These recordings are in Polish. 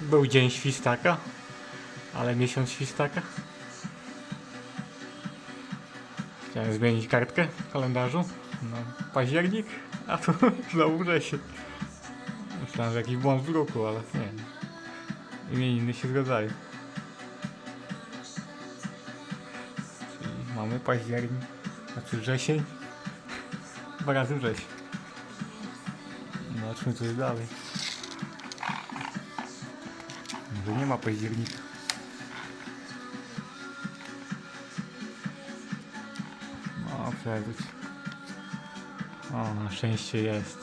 Był dzień świstaka, ale miesiąc świstaka. Chciałem zmienić kartkę w kalendarzu na październik, a tu znowu wrzesień. Myślałem, że jakiś błąd w roku, ale nie. Imieniny się zgadzają. Czyli mamy październik, znaczy wrzesień. Dwa razy wrzesień. Zobaczmy co jest dalej. Nie ma października. No, przebyć. O, na szczęście jest.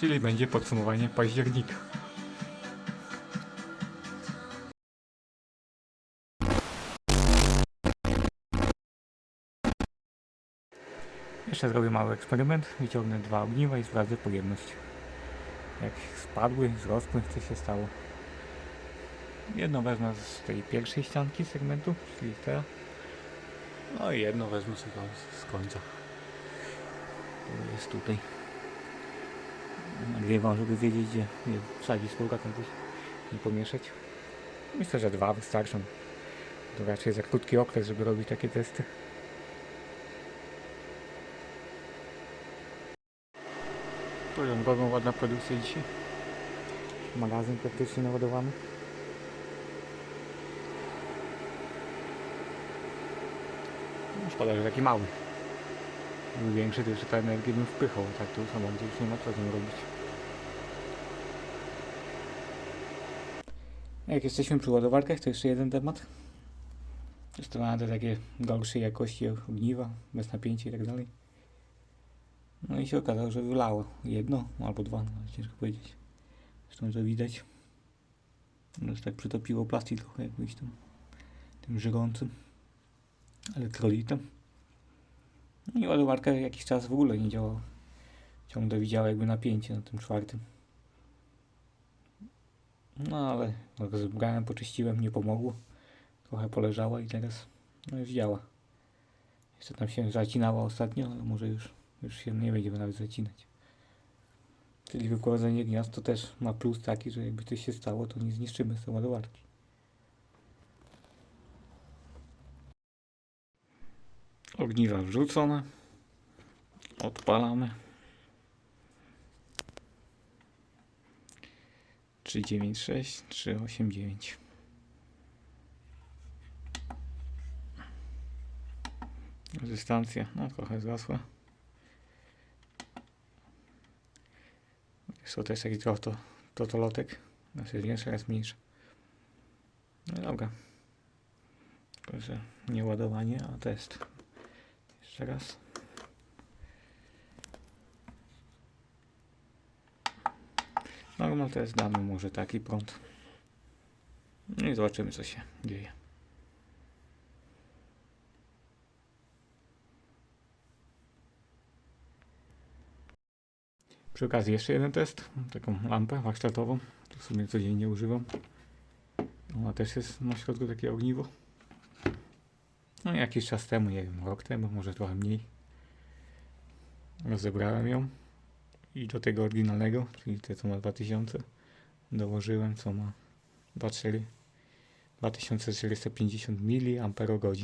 Czyli będzie podsumowanie października. Jeszcze zrobię mały eksperyment. Wyciągnę dwa ogniwa i sprawdzę pojemność. Jak spadły, wzrosły, co się stało. Jedno wezmę z tej pierwszej ścianki segmentu, czyli ta. No i jedno wezmę z- z końca. To jest tutaj. Nagrywam, żeby wiedzieć, gdzie wsadzić z powrotem gdzieś i pomieszać. Myślę, że dwa wystarczą. To raczej za krótki okres, żeby robić takie testy. Poziom drogą ładna produkcja dzisiaj. Magazyn praktycznie naładowany. No, Szkoda, że taki mały. Był większy, to jeszcze ta energię bym wpychał, tak tu samochód już nie ma co z nim robić. Jak jesteśmy przy ładowarkach, to jeszcze jeden temat. Testowałem te takie gorszej jakości ogniwa, bez napięcia i tak dalej. No i się okazało, że wylało jedno albo dwa, no, ciężko powiedzieć. Zresztą to widać. Już tak przytopiło plastik trochę jakimś tam tym żygącym elektrolitem. No i ładowarka jakiś czas w ogóle nie działała. Ciągle widziała jakby napięcie na tym czwartym. No ale zebrałem, poczyściłem, nie pomogło. Trochę poleżała i teraz no już działa. Jeszcze tam się zacinała ostatnio, ale może już, już się nie będziemy nawet zacinać. Czyli wyprowadzenie gniazd to też ma plus taki, że jakby coś się stało, to nie zniszczymy ładowarki. Ogniwa wrzucone. Odpalamy. 396, 389. Dystancja, no trochę zgasła. To też taki trochę to, to, to lotek. Raz jest większy, raz mniejszy. No dobra. Że nie ładowanie, a test. Jeszcze raz. Normal test damy może taki prąd. No i zobaczymy co się dzieje. Przy okazji jeszcze jeden test. Taką lampę warsztatową. To w sumie codziennie używam. Ona też jest na środku takie ogniwo. No jakiś czas temu, nie wiem, rok temu, może trochę mniej. Rozebrałem ją i do tego oryginalnego, czyli te co ma 2000, dołożyłem co ma 2,4 2450 mAh,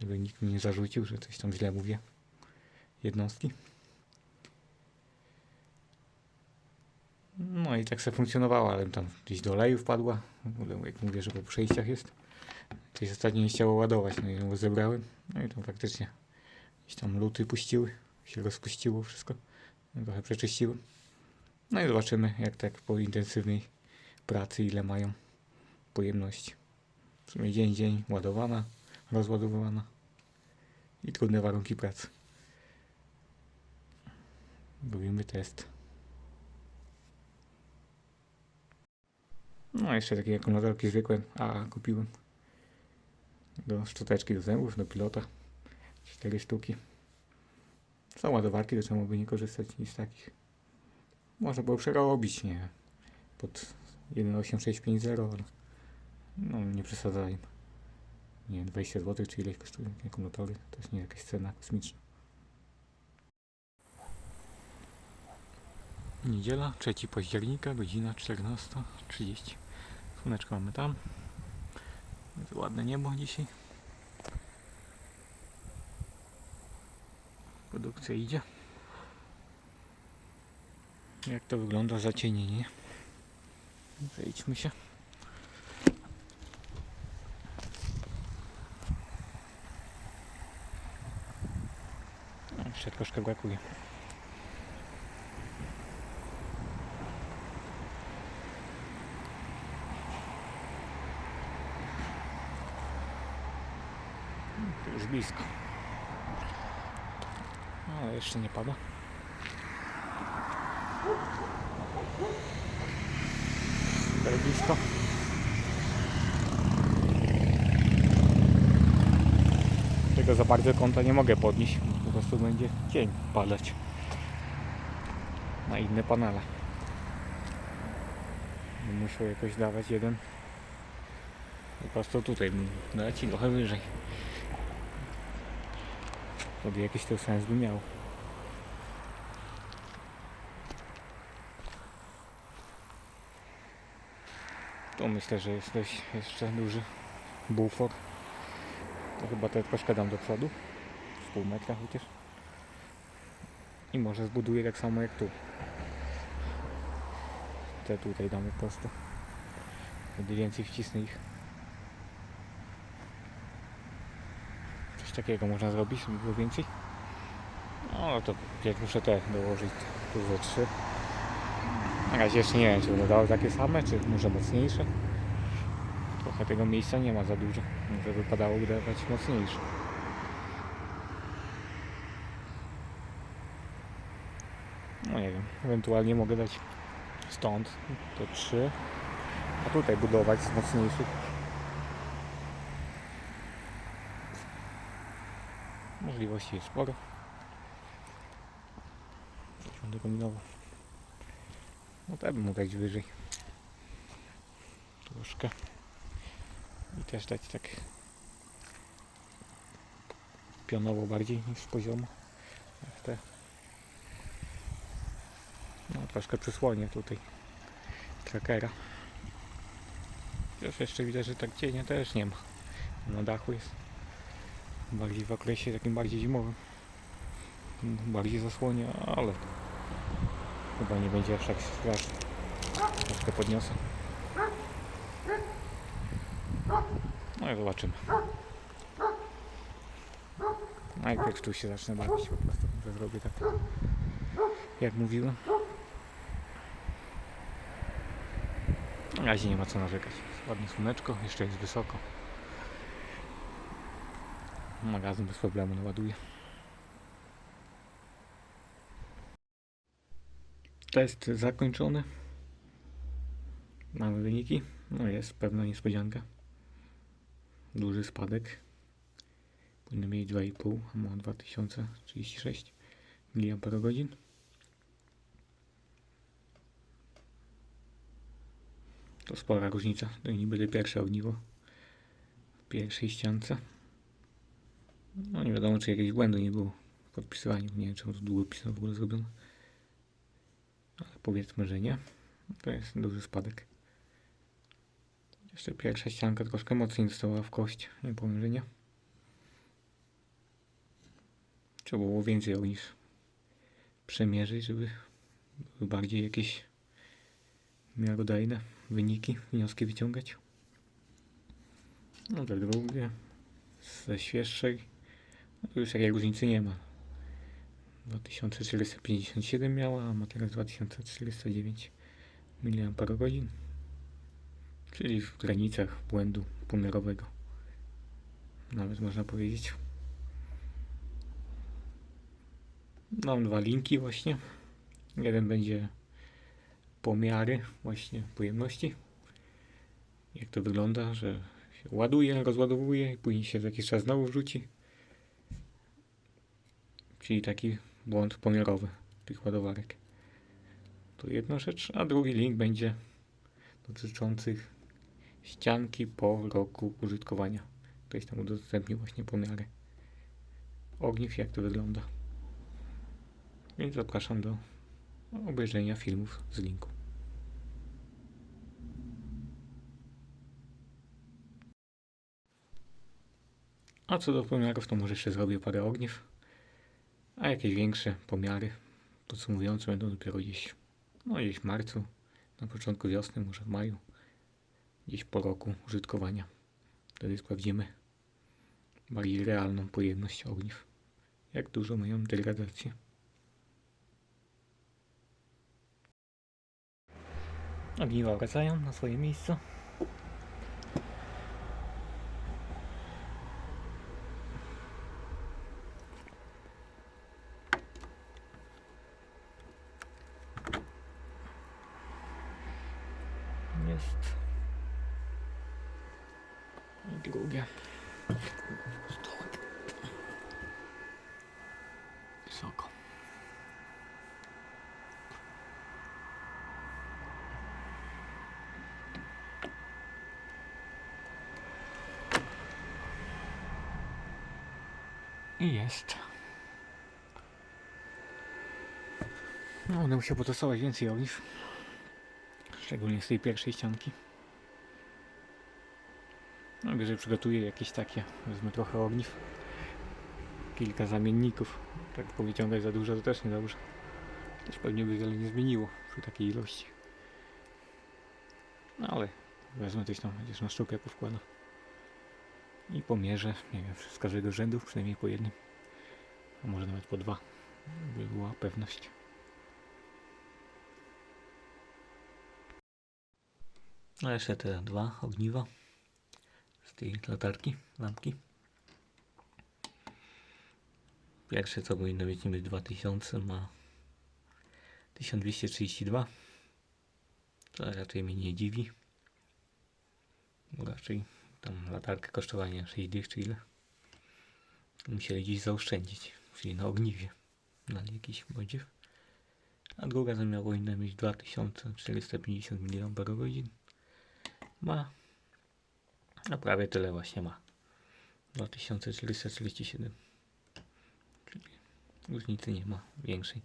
żeby nikt mi nie zarzucił, że coś tam źle mówię. Jednostki. No i tak se funkcjonowała, ale tam gdzieś do oleju wpadła. W ogóle jak mówię, że po przejściach jest. Coś ostatnio nie chciało ładować, no i ją zebrałem. No i tam faktycznie gdzieś tam luty puściły, się rozpuściło wszystko. Trochę przeczyściłem. No i zobaczymy, jak tak po intensywnej pracy, ile mają pojemności. W sumie dzień, dzień ładowana, rozładowywana i trudne warunki pracy. Robimy test. No, jeszcze takie akumulatorki zwykłe, a kupiłem do szczoteczki do zębów, do pilota. Cztery sztuki. Są ładowarki, to czemu by nie korzystać z takich. Można było przerobić, nie pod 18650, ale no nie przesadzajmy. Nie wiem, 20 zł czy ileś kosztują akumulatory, to jest nie jakaś cena kosmiczna. Niedziela, 3 października, godzina 14.30. Słoneczko mamy tam. Jest ładne niebo dzisiaj. Produkcja idzie. Jak to wygląda zacienienie? Przejdźmy się. Jeszcze troszkę brakuje. Blisko. No, Ale jeszcze nie pada. Tutaj blisko. Tego za bardzo kąta nie mogę podnieść, po prostu będzie cień padać na inne panele. Musiał jakoś dawać jeden po prostu tutaj dać i trochę wyżej. Wtedy jakiś to sens by miał. Tu myślę, że jest jeszcze duży bufor. To chyba te troszkę dam do przodu. Z pół metra chociaż. I może zbuduję tak samo jak tu. Te tutaj damy po prostu. Wtedy więcej wcisnę ich. Coś takiego można zrobić, żeby było więcej. No to jak muszę te dołożyć tu ze trzy. Na razie jeszcze nie wiem, czy będę takie same, czy może mocniejsze. Trochę tego miejsca nie ma za dużo. Może wypadałoby dawać mocniejsze. No nie wiem, ewentualnie mogę dać stąd to trzy, a tutaj budować z mocniejszych. Możliwości jest sporo. Będę kombinował. No to ja bym mógł dać wyżej. Troszkę. I też dać tak pionowo bardziej niż z poziomu. Jak. No troszkę przysłonię tutaj trackera. Już jeszcze widzę, że tak cienia też nie ma. Na dachu jest. Bardziej w okresie takim bardziej zimowym. Bardziej zasłonia, ale chyba nie będzie aż tak strasznie. Troszkę podniosę. No i zobaczymy. Najpierw tu się zacznę bawić po prostu, że zrobię tak jak mówiłem. Na razie nie ma co narzekać. Jest Ładne słoneczko, jeszcze jest wysoko. Magazyn bez problemu naładuje. Test zakończony. Mamy wyniki. No jest pewna niespodzianka. Duży spadek. Powinny mieć 2,5, a ma 2036 mAh. To spora różnica. To niby pierwsze ogniwo w pierwszej ściance. No nie wiadomo, czy jakiegoś błędu nie było w podpisywaniu. Nie wiem, czemu to długopisem w ogóle zrobiono. Ale powiedzmy, że nie. To jest duży spadek. Jeszcze pierwsza ścianka troszkę mocniej dostała w kość, nie powiem, że nie. Trzeba było więcej ognisk przemierzyć, żeby były bardziej jakieś miarodajne wyniki, wnioski wyciągać. No te drugie ze świeższej, już takiej różnicy nie ma. 2457 miała, a ma teraz 2409 mAh. Czyli w granicach błędu pomiarowego. Nawet można powiedzieć. Mam dwa linki właśnie. Jeden będzie pomiary właśnie pojemności. Jak to wygląda, że się ładuje, rozładowuje i później się za jakiś czas znowu wrzuci. Czyli taki błąd pomiarowy tych ładowarek. To jedna rzecz, a drugi link będzie dotyczących ścianki po roku użytkowania. Ktoś tam udostępnił właśnie pomiary ogniw, jak to wygląda. Więc zapraszam do obejrzenia filmów z linku. A co do pomiarów, to może jeszcze zrobię parę ogniw, a jakieś większe pomiary podsumowujące będą dopiero gdzieś, no gdzieś w marcu, na początku wiosny, może w maju, gdzieś po roku użytkowania. Wtedy sprawdzimy bardziej realną pojemność ogniw, jak dużo mają degradację. Ogniwa wracają na swoje miejsce. Jest. I drugie. Stołek. Wysoko. I jest. No, będę musiał potestować więcej ogniw. Szczególnie z tej pierwszej ścianki. No, wyżej przygotuję jakieś takie. Wezmę trochę ogniw. Kilka zamienników. Tak powyciągać za dużo to też niedobrze. Też pewnie by wiele nie zmieniło przy takiej ilości. No ale wezmę coś tam, chociaż na sztukę powkładam. I pomierzę, nie wiem, z każdego rzędu, przynajmniej po jednym. A może nawet po dwa, by była pewność. No jeszcze te dwa ogniwa tej latarki, lampki. Pierwsze co powinno być niby 2000 ma 1232. To raczej mnie nie dziwi. Raczej tam nie wiem, 6 dych czy ile. Musieli gdzieś zaoszczędzić, czyli na ogniwie. Na jakiś modziew. A druga zamiar powinna mieć 2450 mAh. Ma. A prawie tyle właśnie ma. 2447. Czyli różnicy nie ma większej.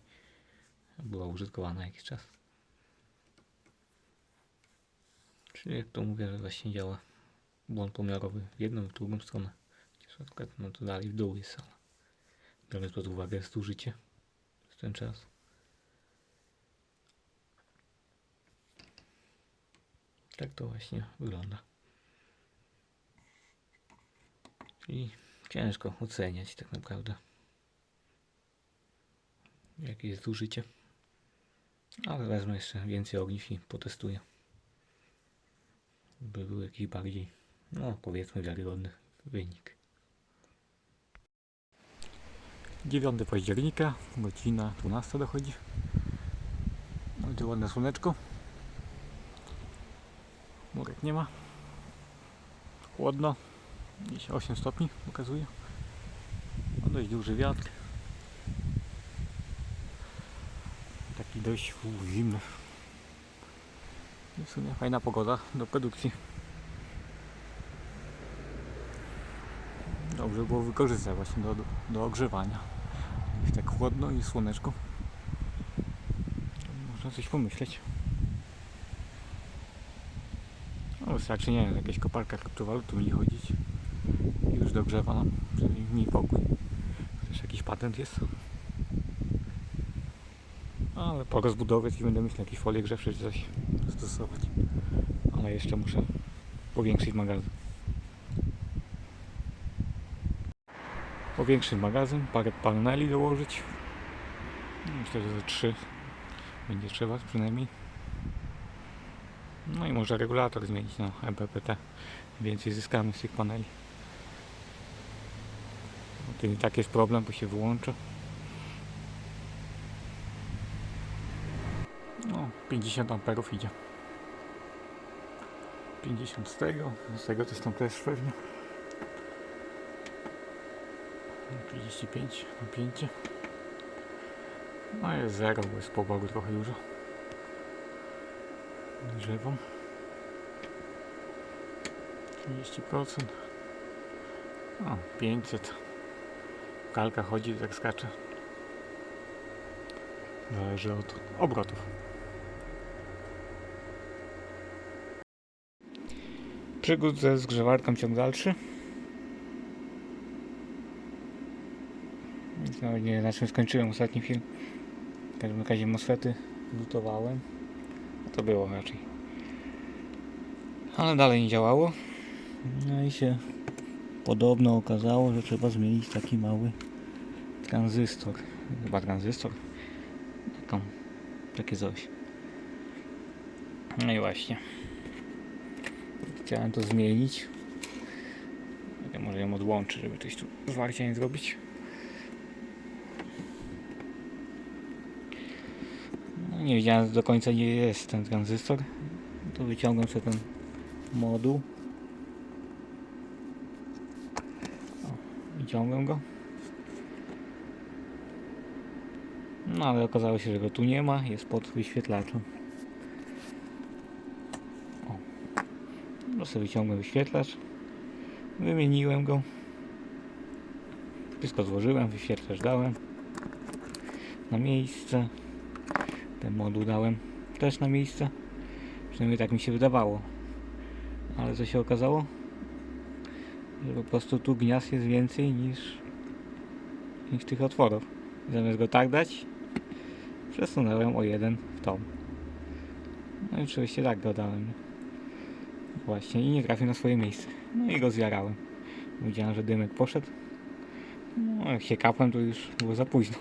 Była użytkowana jakiś czas. Czyli jak to mówię, że właśnie działa błąd pomiarowy w jedną i w drugą stronę. Chociaż no to dalej w dół jest, ale biorąc pod uwagę zużycie w ten czas. Tak to właśnie wygląda. Czyli ciężko oceniać tak naprawdę jakie jest zużycie. Ale wezmę jeszcze więcej ogniw i potestuję. By był jakiś bardziej, no powiedzmy wiarygodny wynik. 9 października, godzina 12 dochodzi. I tu ładne słoneczko. Murek nie ma. Chłodno. Gdzieś 8 stopni pokazuje. No dość duży wiatr. Taki dość zimny. I w sumie fajna pogoda do produkcji. Dobrze było wykorzystać właśnie do, do, ogrzewania. Jest tak chłodno i słoneczko. Można coś pomyśleć. No wystarczy, nie wiem, jakaś koparka kryptowaluty mi chodzić. Już dogrzewa nam, czyli mniej pokój. Też jakiś patent jest. Ale po rozbudowie będę myślał jakieś folie grzewcze czy coś stosować. Ale jeszcze muszę powiększyć magazyn. Powiększyć magazyn, parę paneli dołożyć. Myślę, że ze trzy będzie trzeba przynajmniej. No i może regulator zmienić na MPPT. Więcej zyskamy z tych paneli. To i tak jest problem, bo się wyłącza. No, 50 amperów idzie. 50 z tego, z tego coś tam też pewnie. 35 napięcie. No jest 0, bo jest poboru trochę dużo. Grzewam. 30%. O, 500. Kalka chodzi, tak skacze. Zależy od obrotów. Przygód ze zgrzewarką ciąg dalszy. Nawet nie na czym skończyłem ostatni film. W każdym razie mosfety lutowałem. To było raczej. Ale dalej nie działało. No i się podobno okazało, że trzeba zmienić taki mały tranzystor. Chyba tranzystor. Taką, takie coś. No i właśnie. Chciałem to zmienić. Ale może ją odłączę, żeby coś tu zwarcia nie zrobić. No, nie wiedziałem do końca gdzie jest ten tranzystor. To wyciągam sobie ten moduł. O, wyciągam go. No ale okazało się, że go tu nie ma, jest pod wyświetlaczem. O. No sobie wyciągłem wyświetlacz. Wymieniłem go. Wszystko złożyłem, wyświetlacz dałem. Na miejsce. Ten moduł dałem też na miejsce. Przynajmniej tak mi się wydawało. Ale co się okazało? Po prostu tu gniazd jest więcej niż, niż tych otworów. Zamiast go tak dać, przesunąłem o jeden w tą. No i oczywiście tak go dałem. Właśnie i nie trafił na swoje miejsce. No i go zjarałem. Widziałem, że dymek poszedł. No jak się kapłem, to już było za późno.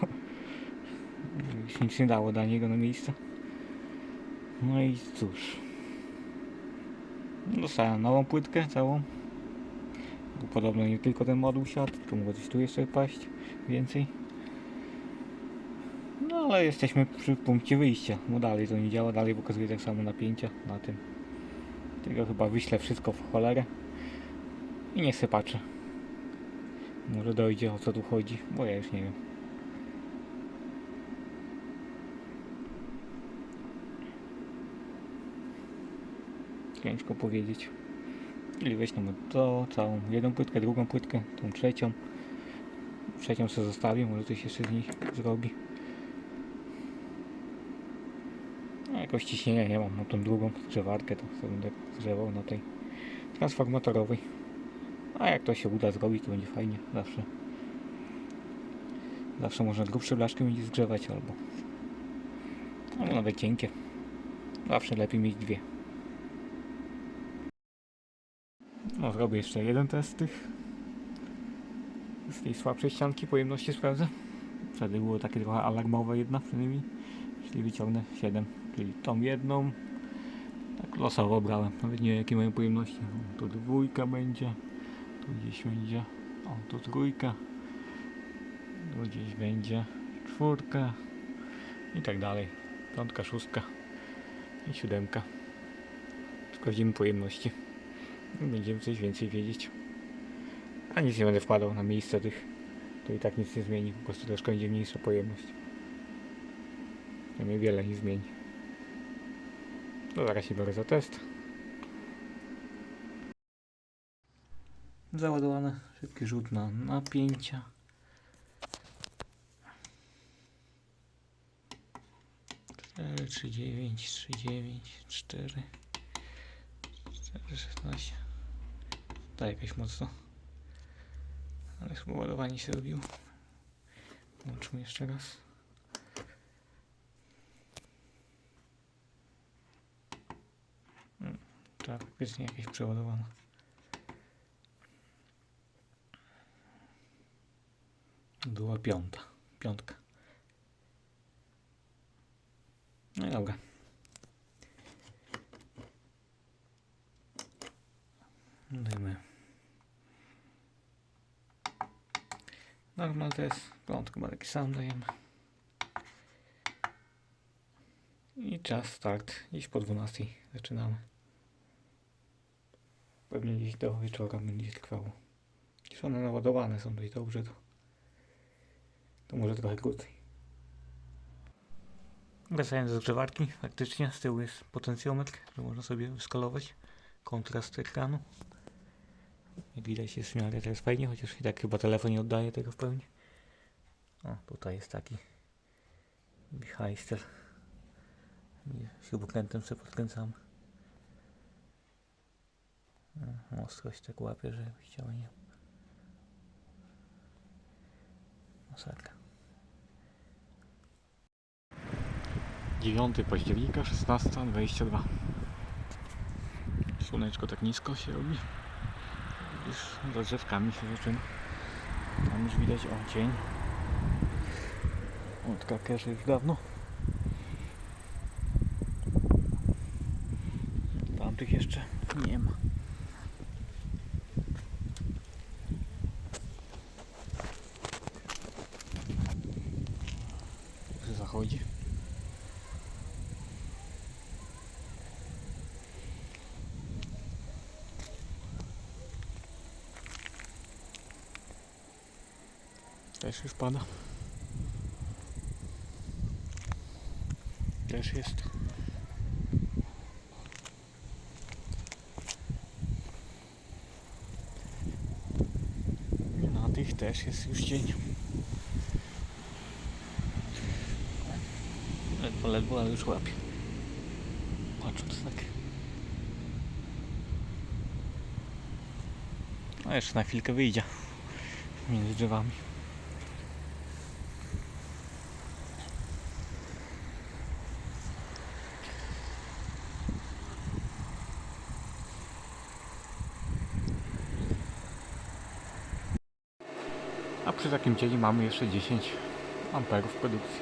Już nic nie dało dla niego na miejsce. No i cóż. Dostałem nową płytkę całą. Bo podobno nie tylko ten moduł siadł, tylko mogło coś tu jeszcze paść więcej. No ale jesteśmy przy punkcie wyjścia. No dalej to nie działa, dalej pokazuje tak samo napięcia na tym. Tego chyba wyślę wszystko w cholerę. I nie se. Może dojdzie o co tu chodzi, bo ja już nie wiem. Ciężko powiedzieć. Ili weźmiemy to, całą jedną płytkę, drugą płytkę, tą trzecią. Trzecią sobie zostawię, może coś jeszcze z nich zrobi. No, jakoś ciśnienia nie mam, mam tą drugą grzewarkę, to sobie będę grzewał na tej transformatorowej. A jak to się uda zrobić, to będzie fajnie, zawsze. Zawsze można grubsze blaszki będzie zgrzewać albo, albo nawet cienkie. Zawsze lepiej mieć dwie. No, zrobię jeszcze jeden test tych z tej słabszej ścianki pojemności sprawdzę. Wtedy było takie trochę alarmowe jedna przynajmniej. Czyli wyciągnę 7, czyli tą jedną. Tak losowo brałem, nawet nie wiem jakie mają pojemności. O, tu dwójka będzie, tu gdzieś będzie, o tu trójka, tu gdzieś będzie czwórka i tak dalej. Piątka, szóstka i siódemka. Sprawdzimy pojemności. Będziemy coś więcej wiedzieć. A nic nie będę wkładał na miejsce tych. To i tak nic nie zmieni. Po prostu troszkę będzie mniejsza pojemność. To mnie wiele nie zmieni. No zaraz się biorę za test. Załadowane. Szybki rzut na napięcia. Cztery, trzy, dziewięć, trzy, dziewięć, cztery, cztery, szesnaście. To jakaś mocno. Ale chyba ładowanie się robiło. Włączmy jeszcze raz. Mm, Tak, faktycznie jakieś przeładowane. Była piąta. Piątka. No i dobra. Dajmy. Normal to jest piątkę, chyba taki sam dajemy. I czas start. Dziś po 12 zaczynamy. Pewnie dziś do wieczora będzie trwało. Jeśli one naładowane są dość dobrze, to, to może trochę krócej. Wracając do zgrzewarki, faktycznie z tyłu jest potencjometr, że można sobie wyskalować kontrast ekranu. Jak widać jest w miarę teraz fajnie, chociaż i tak chyba telefon nie oddaje tego w pełni. O, tutaj jest taki Bichajster. Śrubokrętem sobie podkręcamy. No, Ostrość tak łapie, że chciała nie. Masakra. 9 października, 16.22. Słoneczko tak nisko się robi. Już za drzewkami się zaczyna. Tam już widać o cień. Od kakerze już dawno. Tamtych jeszcze nie ma. Zachodzi. Też już pada. Też jest. I na tych też jest już cień. Ledwo, ledwo, ale już łapie. Patrząc tak. A jeszcze na chwilkę wyjdzie między drzewami. Takim cieniu mamy jeszcze 10 amperów produkcji.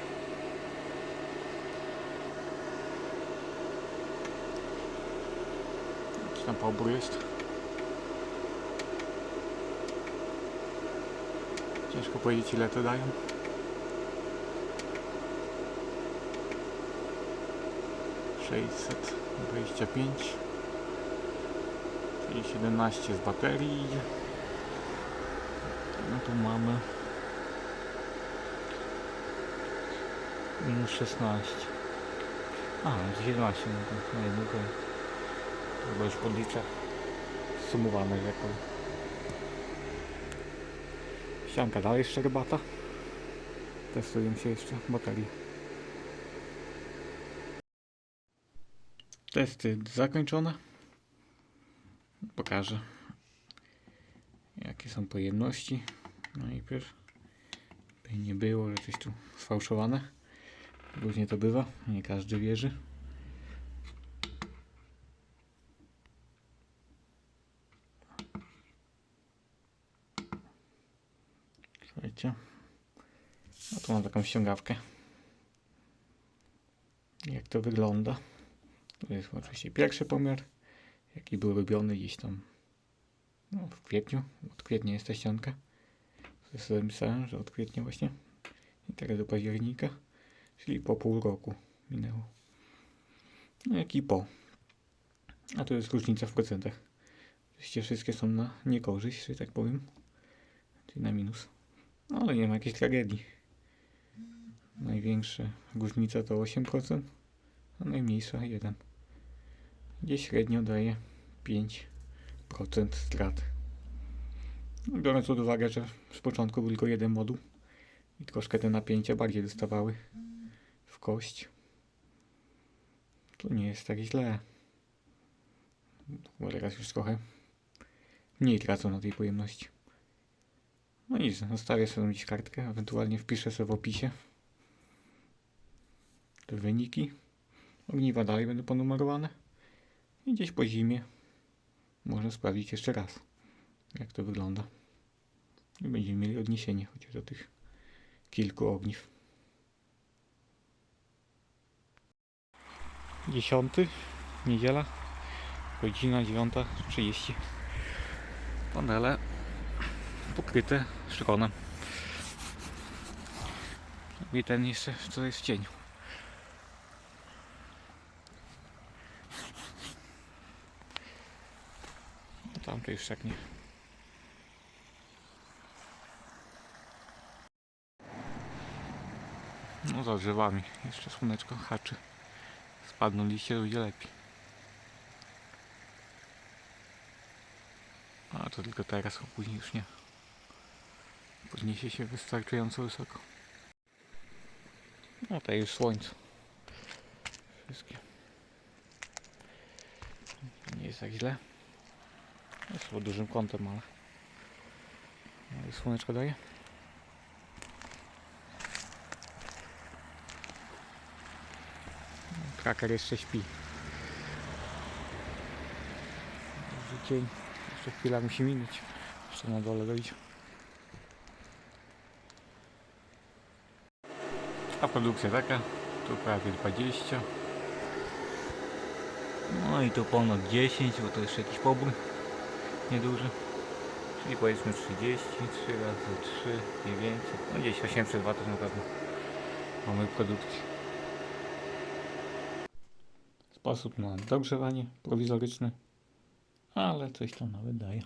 Jakiś tam pobór jest. Ciężko powiedzieć ile to dają. Sześćset dwadzieścia pięć, czyli 17 z baterii. No tu mamy minus 16. A, no to 17, no to jedną kolej. To chyba już podliczę sumowane, jak powiem. Ścianka dalej szczerbata. Testują się jeszcze baterie. Testy zakończone. Pokażę jakie są pojemności. Najpierw by nie było, że coś tu sfałszowane. Różnie to bywa, nie każdy wierzy. Słuchajcie. No tu mam taką ściągawkę. Jak to wygląda. To jest oczywiście pierwszy pomiar, jaki był robiony gdzieś tam no, w kwietniu. Od kwietnia jest ta ścianka. Sobie myślałem, że od kwietnia właśnie. I teraz do października. Czyli po pół roku minęło. No jak i po. A to jest różnica w procentach. Oczywiście wszystkie są na niekorzyść, że tak powiem. Czyli na minus. No ale nie ma jakiejś tragedii. Największa różnica to 8%, a najmniejsza 1%. Gdzieś średnio daje 5% strat. No, Biorąc pod uwagę, że z początku był tylko jeden moduł i troszkę te napięcia bardziej dostawały w kość, to nie jest tak źle. Bo teraz już trochę mniej tracą na tej pojemności. No nic, zostawię sobie gdzieś kartkę, ewentualnie wpiszę sobie w opisie te wyniki. Ogniwa dalej będą ponumerowane. I gdzieś po zimie można sprawdzić jeszcze raz, jak to wygląda. I będziemy mieli odniesienie chociaż do tych kilku ogniw. Dziesiąty, niedziela, godzina 9.30. Panele pokryte szronem. I ten jeszcze, co jest w cieniu. Tam to już tak. No za drzewami. Jeszcze słoneczko haczy. Spadną liście, będzie lepiej. A to tylko teraz, a później już nie. Podniesie się wystarczająco wysoko. No to już słońce. Wszystkie. Nie jest tak źle. Jest pod dużym kątem, ale... ale słoneczko daje. Kraker jeszcze śpi. Dzień. Jeszcze chwila musi minąć. Jeszcze na dole dojdzie. A produkcja taka, tu prawie 20. No i tu ponad 10, bo to jeszcze jakiś pobór nieduży. Czyli powiedzmy 30, 3 razy 3, mniej więcej. No gdzieś 800 W na pewno mamy produkcji. Sposób na dogrzewanie prowizoryczny, ale coś tam nawet daje.